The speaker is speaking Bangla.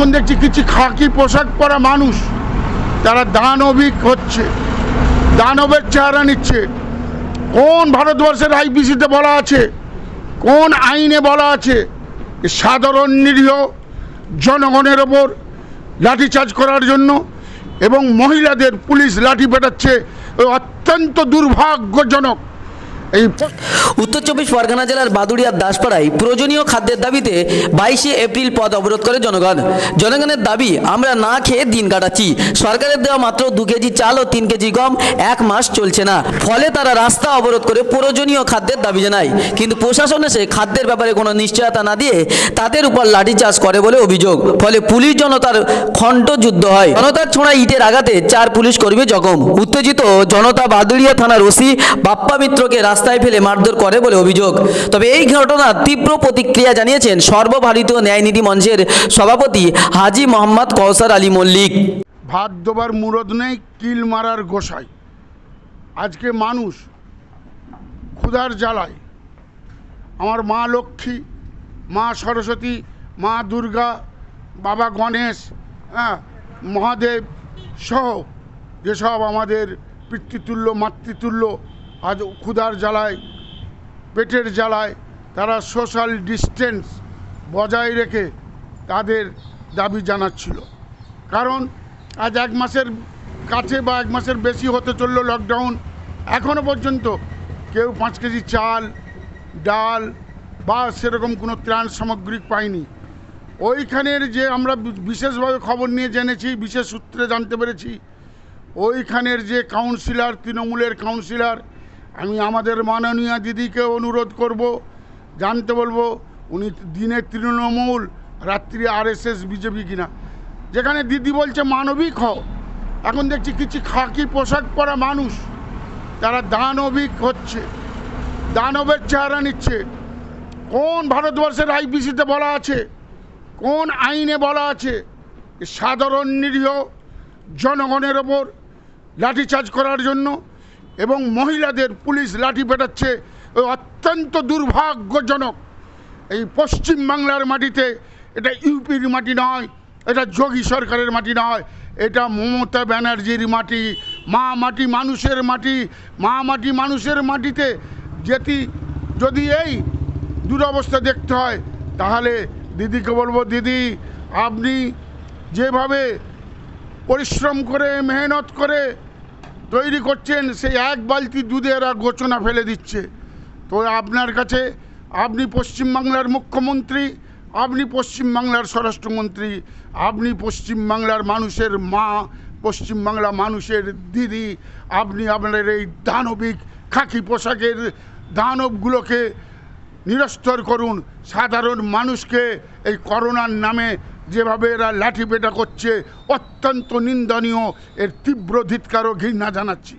এখন দেখছি কিছু খাকি পোশাক পরা মানুষ। তারা দানবিক হচ্ছে। দানবের চেহারা নিচ্ছে। কোন ভারতবর্ষের আইপিসিতে বলা আছে? কোন আইনে বলা আছে? সাধারণ নিরীহ জনগণের ওপর লাঠিচার্জ করার জন্য এবং মহিলাদের পুলিশ লাঠি পেটাচ্ছে। অত্যন্ত দুর্ভাগ্যজনক। উত্তর চব্বিশ পরগনা জেলার বাদুড়িয়ার দাসপাড়ায় প্রয়োজনীয় খাদ্যের দাবিতে বাইশে এপ্রিল পথ অবরোধ করে জনগণ। জনগণের দাবি, আমরা না খেয়ে দিন কাটাচ্ছি। সরকারের দেওয়া মাত্র দু কেজি চাল ও তিন কেজি গম এক মাস চলছে না। ফলে তারা রাস্তা অবরোধ করে প্রয়োজনীয় খাদ্যের দাবি জানায়। কিন্তু প্রশাসন এসে খাদ্যের ব্যাপারে কোনো নিশ্চয়তা না দিয়ে তাদের উপর লাঠিচার্জ করে বলে অভিযোগ। ফলে পুলিশ জনতার খণ্ড যুদ্ধ হয়। জনতার ছোঁড়া ইটের আঘাতে চার পুলিশ কর্মী জখম। উত্তেজিত জনতা বাদুড়িয়া থানার ওসি বাপ্পা মিত্রকে রাস্তায় ফেলে মারধর করে বলে অভিযোগ। তবে এই ঘটনার তীব্র প্রতিক্রিয়া জানিয়েছেন সর্বভারতীয় ন্যায়নীতি মঞ্চের সভাপতি হাজি মোহাম্মদ কৌসার আলী মল্লিক। ভাত দেবার মুরদ নেই, কিল মারার গোসাই। আজকে মানুষ ক্ষুধার জ্বালায়। আমার মা লক্ষ্মী, মা সরস্বতী, মা দুর্গা, বাবা গণেশ হ্যাঁ মহাদেব সহ যেসব আমাদের পিতৃতুল্য, মাতৃতুল্য আজ ক্ষুধার জ্বালায়, পেটের জ্বালায় তারা সোশ্যাল ডিস্টেন্স বজায় রেখে তাদের দাবি জানাচ্ছিল। কারণ আজ এক মাসের কাছে বা এক মাসের বেশি হতে চলল লকডাউন এখনও পর্যন্ত কেউ পাঁচ কেজি চাল, ডাল বা সেরকম কোনো ত্রাণ সামগ্রী পায়নি। ওইখানের যে আমরা বিশেষভাবে খবর নিয়ে জেনেছি, বিশেষ সূত্রে জানতে পেরেছি, ওইখানের যে কাউন্সিলর তৃণমূলের কাউন্সিলর আমি আমাদের মাননীয় দিদিকে অনুরোধ করব, জানতে বলব, উনি দিনে তৃণমূল, রাত্রি আরএসএস, বিজেপি কিনা। যেখানে দিদি বলছে, মানবিক হও। এখন দেখছি কিছু খাকি পোশাক পরা মানুষ, তারা দানবিক হচ্ছে, দানবের চেহারা নিচ্ছে। কোন ভারতবর্ষের আইপিসিতে বলা আছে, কোন আইনে বলা আছে সাধারণ নিরীহ জনগণের ওপর লাঠিচার্জ করার জন্য এবং মহিলাদের পুলিশ লাঠি পেটাচ্ছে অত্যন্ত দুর্ভাগ্যজনক। এই পশ্চিম বাংলার মাটিতে এটা ইউপির মাটি নয়, এটা যোগী সরকারের মাটি নয়, এটা মমতা ব্যানার্জির মাটি, মা মাটি মানুষের মাটি, মা মাটি মানুষের মাটিতে যেটি যদি এই দুরবস্থা দেখতে হয়, তাহলে দিদিকে বলব, দিদি, আপনি যেভাবে পরিশ্রম করে, মেহনত করে তৈরি করছেন, সেই এক বালতি দুধে এরা গোচনা ফেলে দিচ্ছে। তো আপনার কাছে আপনি পশ্চিমবাংলার মুখ্যমন্ত্রী, আপনি পশ্চিমবাংলার স্বরাষ্ট্রমন্ত্রী, আপনি পশ্চিমবাংলার মানুষের মা, পশ্চিমবাংলা মানুষের দিদি, আপনি আপনার এই দানবিক খাকি পোশাকের দানবগুলোকে নিরস্তর করুন। সাধারণ মানুষকে এই করোনার নামে যেভাবে এরা লাঠিপেটা করছে অত্যন্ত নিন্দনীয়। এর তীব্র ধিৎকার ও ঘৃণা জানাচ্ছি।